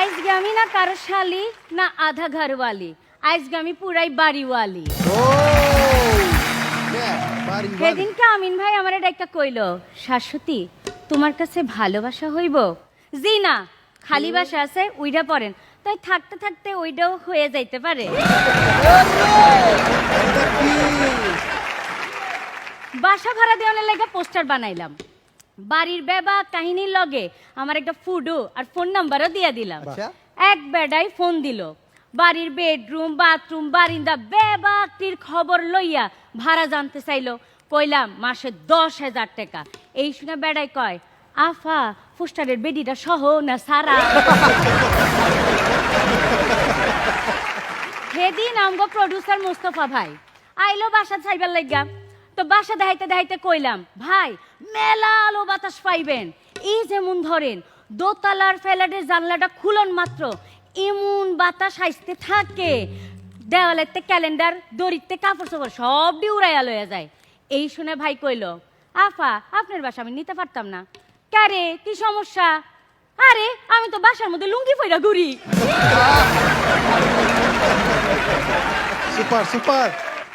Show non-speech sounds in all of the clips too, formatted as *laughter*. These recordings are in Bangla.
আজকে আমি না কারও শালি না আধা ঘরওয়ালি? আজকে আমি পুরাই বাড়িওয়ালি। সেদিনকে আমিন ভাই আমার এটা একটা কইল শাশ্বতী তোমার কাছে ভালোবাসা হইব? জি না খালি বাসা আছে উইডা পড়েন। তাই থাকতে থাকতে ওইটাও হয়ে যাইতে পারে। বাসা ভাড়া দেওয়ানোর লেগে পোস্টার বানাইলাম। বাড়ির বেবা কাহিনীর লগে আমার একটা ফুডু আর ফোন নাম্বারও দিয়ে দিলাম। আচ্ছা। এক বেডাই ফোন দিল। বাড়ির বেডরুম বাথরুম বারিন্দা বেবাকটির খবর লইয়া ভাড়া জানতে চাইলো। কইলাম মাসে দশ হাজার টাকা। এই শুনে বেড়াই কয় আফা ফুস্টারের বেডিটা সহ না সারা? সেদিন আমগো প্রডিউসার মুস্তফা ভাই আইলো বাসা চাইবার লাগিয়া তো বাসা দেখাইতে দেখাইতে কইলাম ভাই মেলা আলো বাতাস পাইবেন। এই যেমন ধরেন দোতলার ফ্ল্যাটের জানলাটা খুলন মাত্র এমন বাতাস আইসতে থাকে। দেওয়ালেতে ক্যালেন্ডার দড়িতে কাপড় চোপড় সব ডিউরাইয়া লইয়া যায়। এই শুনে ভাই কইলো আফা আপনার বাসা আমি নিতে পারতাম না। ক্যারে কি সমস্যা? আরে আমি তো বাসার মধ্যে লুঙ্গি ফইরা ঘুরি। Super super.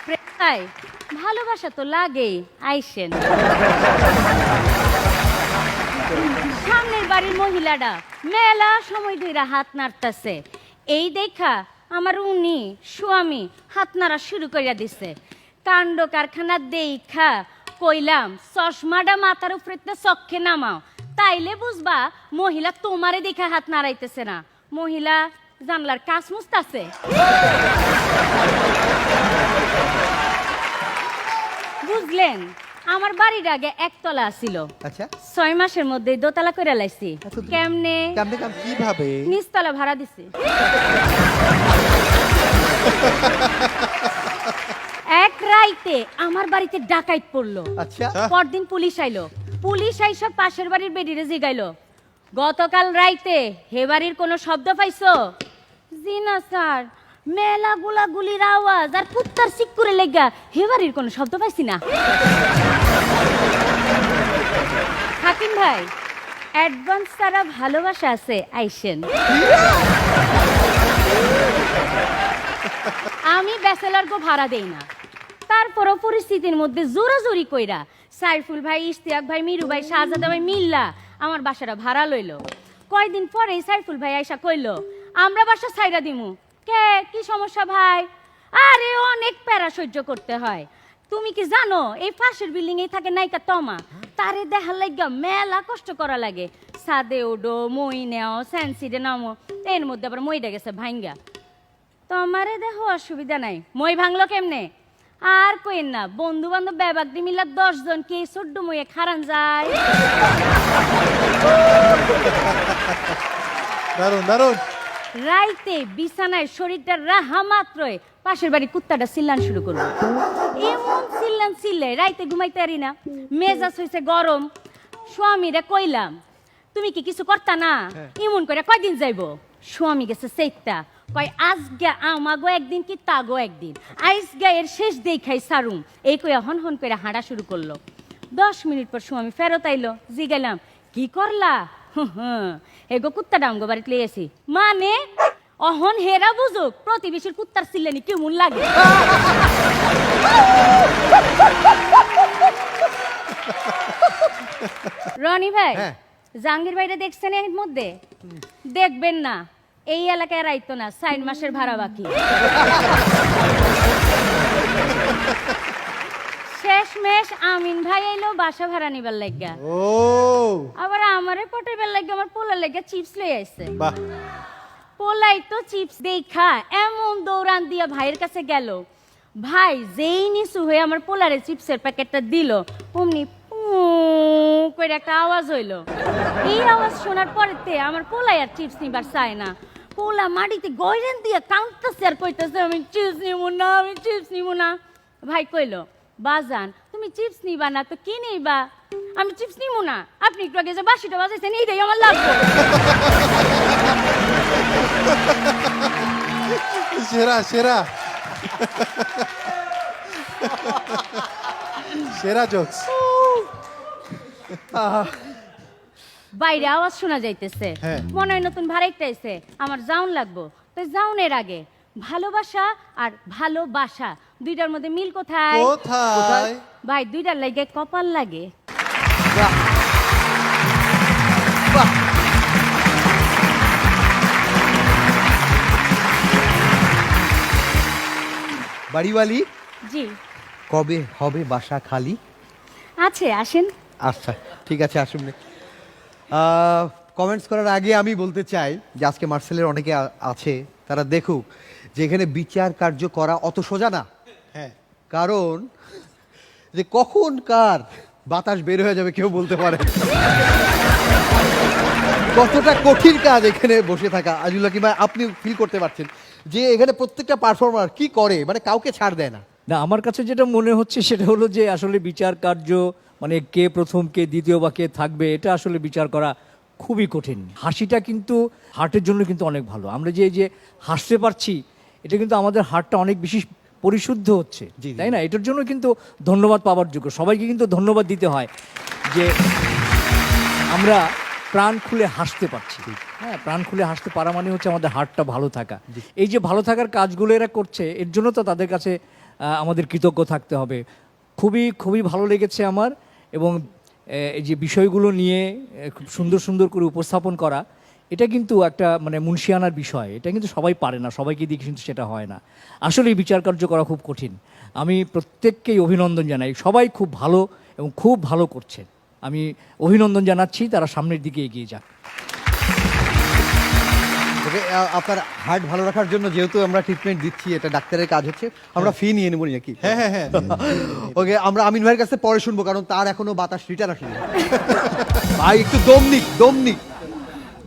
প্রেমাই ভালোবাসা তো লাগে আইসেন। সামনের বাড়ির মহিলাটা মেলা সময় ধইরা হাত নাড়তাছে। এই দেখা আমার উনি, স্বামী হাত নাড়া শুরু করিয়া দিছে। কাণ্ড কারখানা দেখা কইলাম, চশমাটা মাথার উপরে চক্ষে নামাও, তাইলে বুঝবা মহিলা তোমারে দেখা হাত নাড়াইতেছে না। মহিলা জানলার কাজ মুস্তাছে বুঝলেন? আমার বাড়ির আগে একতলা ছিল। আচ্ছা। ছয় মাসের মধ্যে দোতলা করে লাইছি। আচ্ছা, কেমনে? কেমনে কেমন কীভাবে? নিচতলা ভাড়া দিছি। এক রাইতে আমার বাড়িতে ডাকাইত পড়ল। আচ্ছা। পরদিন পুলিশ আইলো। পুলিশ আইসব পাশের বাড়ির বেডিরে জিগাইলো। গতকাল রাইতে হে বাড়ির কোনো শব্দ পাইছো? জি না স্যার মেলা গুলা গুলির আওয়াজ আর কুত্তার সিক করে লেগা হে বাড়ির কোনো শব্দ পাইছি না। হাকিম ভাই, অ্যাডভান্স তারা ভালোবাসা আছে, আইসেন। আমি ব্যাচেলার গো ভাড়া দেই না। তারপরও পরিস্থিতির মধ্যে জোরাজোরি কইরা সাইফুল ভাই, ইশতিয়াক ভাই, মিরু ভাই, শাহজাদা ভাই মিল্লা আমার বাসাটা ভাড়া লইলো। কয়দিন পরে সাইফুল ভাই আইসা কইলো, আমরা বাসা ছাইরা দিমু। কে? কি সমস্যা ভাই? আরে, অনেক প্যারা সহ্য করতে হয়। তুমি কি জানো, এই পাশের বিল্ডিং এ থাকে নায়িকা তমা। তারে দেখার লাগা মেলা কষ্ট করা লাগে। সাদে ওডো মই নেও স্যান্সিডে নামো। এর মধ্যে আবার মইটা গেছে ভাঙ্গা তোমারে দেখো অসুবিধা নাই। মই ভাঙলো কেমনে? আর কইন না বন্ধু বান্ধব ব্যাবাক দি মিলা দশ জন কে ছোট্ট মইয়ে খারান যায়? দারুণ দারুণ রাইতে বিছানায় শরীরটা রাহা মাত্রই। পাশের বাড়ি কুত্তাটা চিল্লান শুরু করল। এমন চিল্লান চিল্লে রাইতে ঘুমাইতে পারি না। মেজাজ হয়েছে গরম। স্বামীরা কইলাম তুমি কি কিছু করতা না? এমন করে কয়দিন যাইবো? স্বামী গেছে সেইটা কয় আজকে আমাগো একদিন কি তাগো একদিন? আজকে এর শেষ দেখাই সারুম। এই কইয়া হন হন করে হাঁটা শুরু করল। দশ মিনিট পর স্বামী ফেরত আইলো। জি গেলাম কি করলা? এগো কুত্তা আমগো বাড়িতে লিয়েছি মানে অহন হেরা বুঝুক প্রতিবেশীর কুত্তার চিল্লানি কেমন লাগে? রনি ভাই হ্যাঁ। জাহাঙ্গীর ভাইরা দেখছেন এর মধ্যে? দেখবেন না এই এলাকায় রাইতো না সাইন মাসের ভাড়া বাকি। শেষ মেশ আমিন ভাই এলো বাসা ভাড়া নিবার লাগিয়া ও। আবার আমারে পটের লাগে আমার পোলার লেগে চিপস লই আইছে। বাহ। পোলাই তো চিপস দেখা এমন দৌড়ান দিয়া ভাইয়ের কাছে গেল। ভাই যেই নিচু হয়ে আমার পোলারে চিপসের প্যাকেটটা দিল অমনি করে একটা আওয়াজ হইল। এই আওয়াজ শোনার পরেতে আমার পোলাই আর চিপস নিবার চায় না। পোলা মাটিতে গয়রেন দিয়ে কাঁদতেছে আর কইতেছে আমি চিপস নিব না আমি চিপস নিব না। ভাই কইলো বাজান তুমি চিপস নিবা না তো কি নিবা? আমি চিপস নিব না। আপনি একটু আগে যে বাসিটা বাজাইছেন এইটাই আমার লাগবে সেরা সেরা। সেরা জোকস বাইরে আওয়াজ শোনা যাইতেছে। হ্যাঁ। মনে হয় নতুন ভাড়াইতে আইছে। আমার জাউন লাগবো। তো জাউনের আগে ভালোবাসা আর ভালোবাসা। দুইটার মধ্যে মিল কোথায়? কোথায়? ভাই দুইটার লাগে কপাল লাগে। বাড়িওয়ালি জি। কবে হবে বাসা খালি? আছে আসেন। আচ্ছা ঠিক আছে আসুন। কমেন্টস করার আগে আমি বলতে চাই যে আজকে মার্সেলের অনেকে আছে তারা দেখুক যে এখানে বিচার কার্য করা অত সোজা না। কারণ যে কখন কার বাতাস বের হয়ে যাবে কেউ বলতে পারে। কতটা কঠিন কাজ এখানে বসে থাকা। আজুল্লাহ কিংবা আপনি ফিল করতে পারছেন যে এখানে প্রত্যেকটা পারফর্মার কি করে? মানে কাউকে ছাড় দেয় না। না, আমার কাছে যেটা মনে হচ্ছে সেটা হলো যে আসলে বিচার কার্য মানে কে প্রথম, কে দ্বিতীয় বা কে থাকবে, এটা আসলে বিচার করা খুবই কঠিন। হাসিটা কিন্তু হার্টের জন্য কিন্তু অনেক ভালো। আমরা যে যে হাসতে পারছি, এটা কিন্তু আমাদের হার্টটা অনেক বেশি পরিশুদ্ধ হচ্ছে। তাই না? এটার জন্য কিন্তু ধন্যবাদ পাওয়ার যোগ্য। সবাইকে কিন্তু ধন্যবাদ দিতে হয় যে আমরা প্রাণ খুলে হাসতে পারছি। হ্যাঁ প্রাণ খুলে হাসতে পারা মানে হচ্ছে আমাদের হার্টটা ভালো থাকা। এই যে ভালো থাকার কাজগুলো এরা করছে এর জন্য তো তাদের কাছে আমাদের কৃতজ্ঞ থাকতে হবে। খুবই খুবই ভালো লেগেছে আমার এবং এই যে বিষয়গুলো নিয়ে খুব সুন্দর সুন্দর করে উপস্থাপন করা এটা কিন্তু একটা মানে মুন্সিয়ানার বিষয়। এটা কিন্তু সবাই পারে না সবাইকে দিয়ে কিন্তু সেটা হয় না। আসলে বিচার কার্য করা খুব কঠিন। আমি প্রত্যেককেই অভিনন্দন জানাই সবাই খুব ভালো এবং খুব ভালো করছে। আমি অভিনন্দন জানাচ্ছি তারা সামনের দিকে এগিয়ে যাক। ওকে আপনার হার্ট ভালো রাখার জন্য যেহেতু আমরা ট্রিটমেন্ট দিচ্ছি এটা ডাক্তারের কাজ হচ্ছে আমরা ফি নিয়ে নেব নাকি? হ্যাঁ হ্যাঁ হ্যাঁ। *laughs* ওকে আমরা আমিন ভাইয়ের কাছে পরে শুনব কারণ তার এখনও বাতাস রিটার্ন আসেনি। *laughs* ভাই একটু দম নিক দম নিক।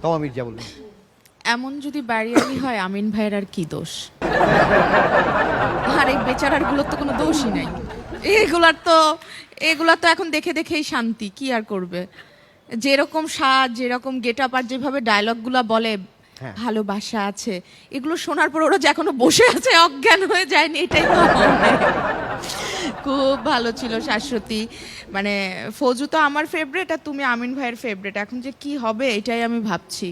তমা মির্জা বলুন এমন যদি বাড়িয়ালি হয় আমিন ভাইয়ের আর কি দোষ আর এই বেচারারগুলোর তো কোনো দোষই নাই এগুলার তো এগুলা তো এখন দেখে দেখেই শান্তি কি আর করবে যেরকম সাজ যেরকম গেট আপ আর যেভাবে ডায়লগগুলা বলে হ্যাঁ। ভালোবাসা আছে এগুলো শোনার পর ওরা যে এখনও বসে আছে অজ্ঞান হয়ে যায়নি এটাই তো। খুব ভালো ছিল শাশ্বতী। মানে ফৌজু তো আমার ফেভারেট আর তুমি আমিন ভাইয়ের ফেভারেট এখন যে কি হবে এটাই আমি ভাবছি।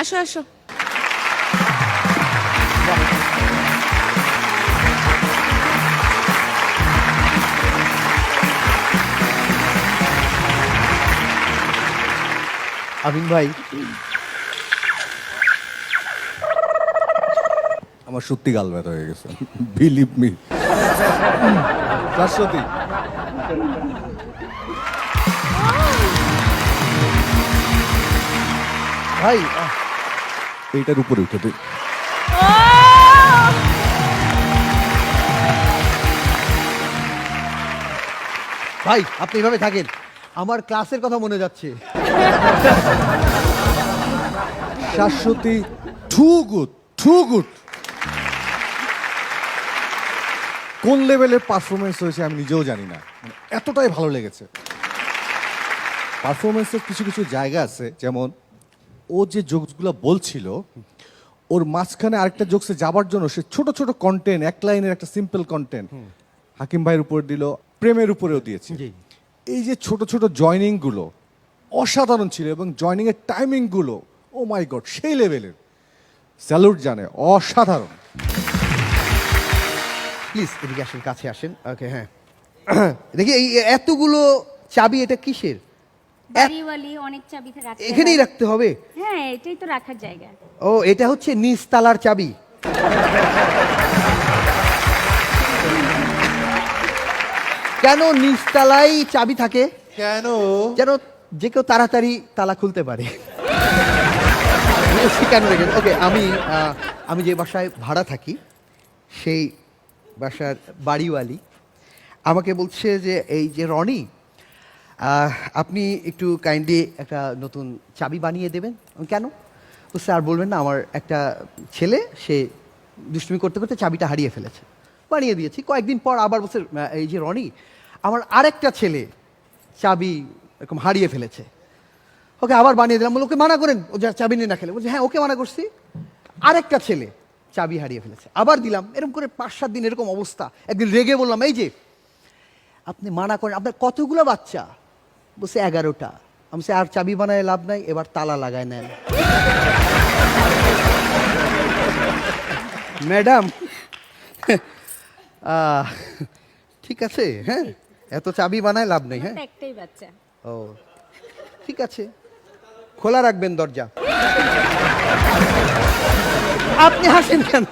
আসো আসো। আমিন ভাই আমার সত্যি গাল ব্যথা হয়ে গেছে। বিলিভ মি শাশ্বতী ভাই এইটার উপরে উঠে তুই ভাই আপনি এভাবে থাকেন আমার ক্লাসের কথা মনে যাচ্ছে। Shashwati too good too good কোন লেভেলের পারফরমেন্স হয়েছে আমি নিজেও জানি না। মানে এতটাই ভালো লেগেছে। পারফরমেন্সের কিছু কিছু জায়গা আছে যেমন ও যে জোকসগুলো বলছিল ওর মাঝখানে আরেকটা জোকসে যাবার জন্য সে ছোট ছোট কন্টেন্ট এক লাইনের একটা সিম্পল কন্টেন্ট হাকিম ভাইয়ের উপর দিল প্রেমের উপরেও দিয়েছে। এই যে ছোট ছোট জয়নিংগুলো অসাধারণ ছিল এবং জয়নিং টাইমিংগুলো ও মাই গড সেই লেভেলের স্যালুট জানে অসাধারণ। প্লিজ এদিকে আসেন কাছে আসেন। ওকে হ্যাঁ। *clears throat* দেখি এই এতগুলো চাবি এটা কিসের? বাড়িওয়ালি অনেক চাবি রাখতে এখানেই রাখতে হবে? হ্যাঁ এটাই তো রাখার জায়গা। ও এটা হচ্ছে নিচতলার চাবি। কেন নিচতলায় চাবি থাকে? কেন? যেন যে কেউ তাড়াতাড়ি তালা খুলতে পারে। *laughs* কেন ওকে আমি আমি যে বাসায় ভাড়া থাকি সেই বাসার বাড়িওয়ালি, আমাকে বলছে যে, এই যে রনি আপনি একটু কাইন্ডলি একটা নতুন চাবি বানিয়ে দেবেন। কেন? তো স্যার বলবেন না, আমার একটা ছেলে, সে দুষ্টুমি করতে করতে চাবিটা হারিয়ে ফেলেছে। বানিয়ে দিয়েছি। কয়েকদিন পর আবার বলছে এই যে রনি, আমার আরেকটা ছেলে চাবি এরকম হারিয়ে ফেলেছে। ওকে আবার বানিয়ে দিলাম। বলে ওকে মানা করেন, ও যা চাবি নিয়ে না খেলে। বলছে হ্যাঁ ওকে মানা করছি। আরেকটা ছেলে চাবি হারিয়ে ফেলেছে। আবার দিলাম এরকম করে পাঁচ সাত দিন এরকম অবস্থা। একদিন রেগে বললাম এই যে আপনি মানা করেন আপনার কতগুলো বাচ্চা? বলছে এগারোটা। আমি বলছি, আর চাবি বানায় লাভ নাই এবার তালা লাগায় নেন। *laughs* ম্যাডাম *laughs* ঠিক আছে হ্যাঁ এত চাবি বানায় লাভ নেই হ্যাঁ। একটাই বাচ্চা। ও ঠিক আছে খোলা রাখবেন দরজা। আপনি হাসেন কেন?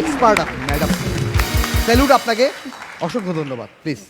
এক্সপার্ট আপনি ম্যাডাম স্যালুট আপনাকে। অসংখ্য ধন্যবাদ প্লিজ